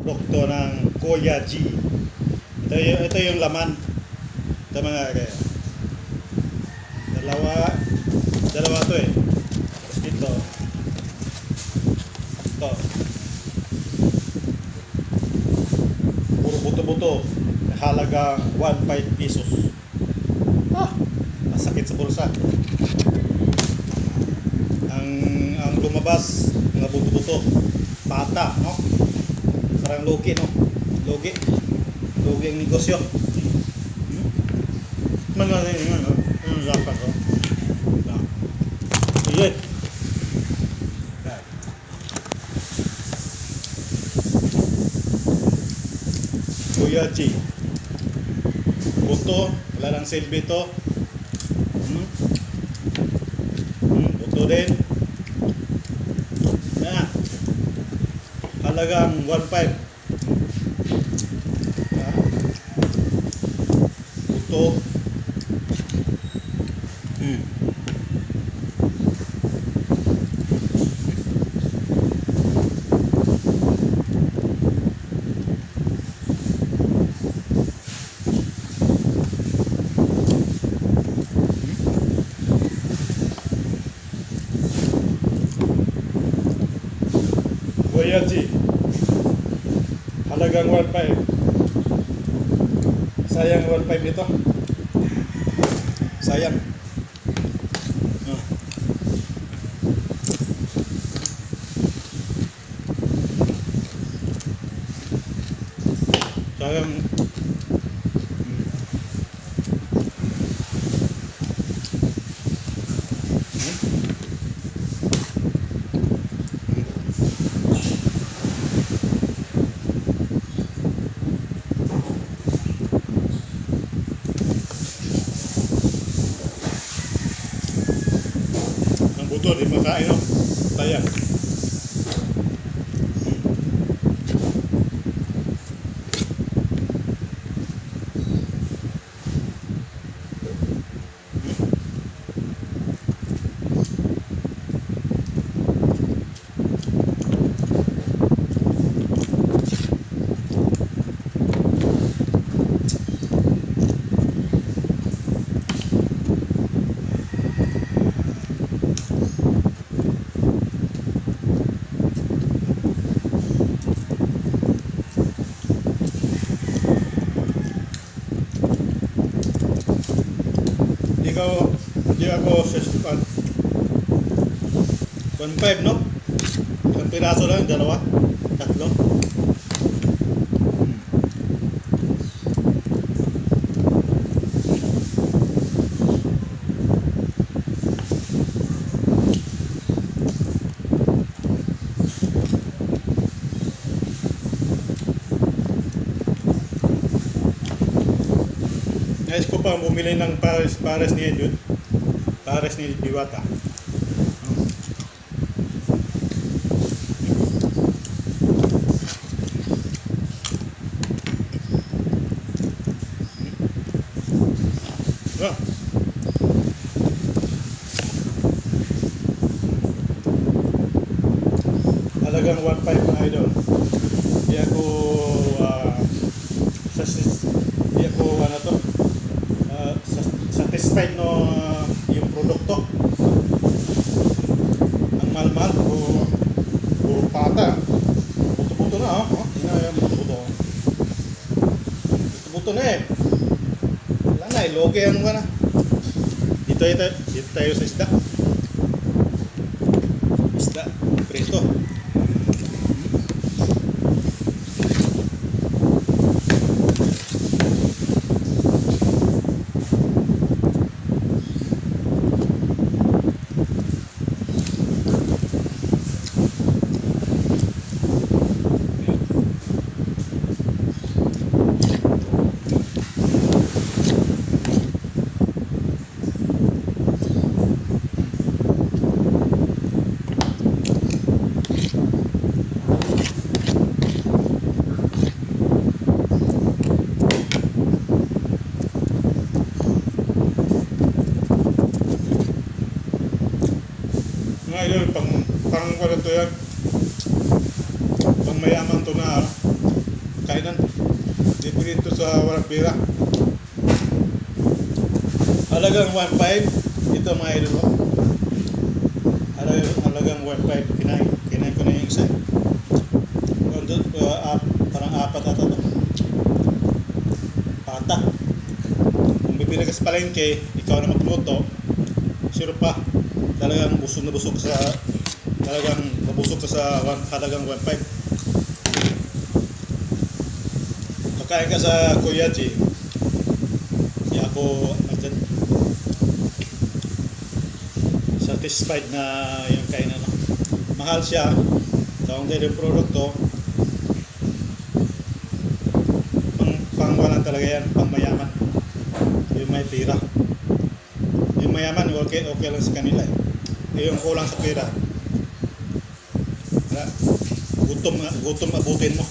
produkto ng Koya G. Ito yung, ito yung laman. Ito mga kaya. Dalawa, dalawa to eh. Tapos dito. Ito. Puro buto-buto. Halaga 1.5 pesos. Ah, masakit sa bulsa. Ang ang lumabas, mga buto-buto. Pata, no? Parang lugi, no? Lugi. Lugi ang negosyo. Mga na yun, ano? Ano dapat, no? Na. Sige. Kuya G. Buto, wala nang silbi to. Hmm? Hmm, buto din. Yan. Halagang 1.5. Ah. Halagang 1.5. Sayang 1.5 nito. Sayang. Sayang. Hmm. Di makain, no? Sayang. Ko, di ako sespan. 1.5, no? Isang piraso lang, dalawa, tatlo. Nais ko pa bumili ng pares, pares ni Edwin. Pares ni Diwata. Ah. Halagang 1.5 mga idol. Di ako ah, sa di ako ano to ah, satisfied no ah, yung produkto. Ang mahal-mahal puro, puro pata. Buto-buto na oh. oh. Tingnan yung buto-buto. Buto-buto na eh. Wala na eh. Loge ano ka na. Dito, dito, dito tayo sa. Isda. Idol, pang, pang ano to yan. Pang mayaman to na, ah. kainan. Pwede ito sa walang pera. Halagang 1.5. Ito mga idol mo. Halagang, halagang 1.5. Kinain, kinain ko na yung isa. Uh, ap, parang apat ata to. Pata. Kung bibili palengke, ikaw na magluto, sure pa. Talagang busog na busog sa talagang mabusog ka sa halagang 1.5. Makain ka sa Kuya G. Hindi ako nandyan. Satisfied na yung kainan. Mahal siya. Sa ang daily produkto, pang pangwalan talaga yan, pang mayaman. Yung may pira. Yung mayaman, okay, okay lang sa kanila. Eh. Yung kulang sa. Wala. Gutom, nga- gutom abutin mo.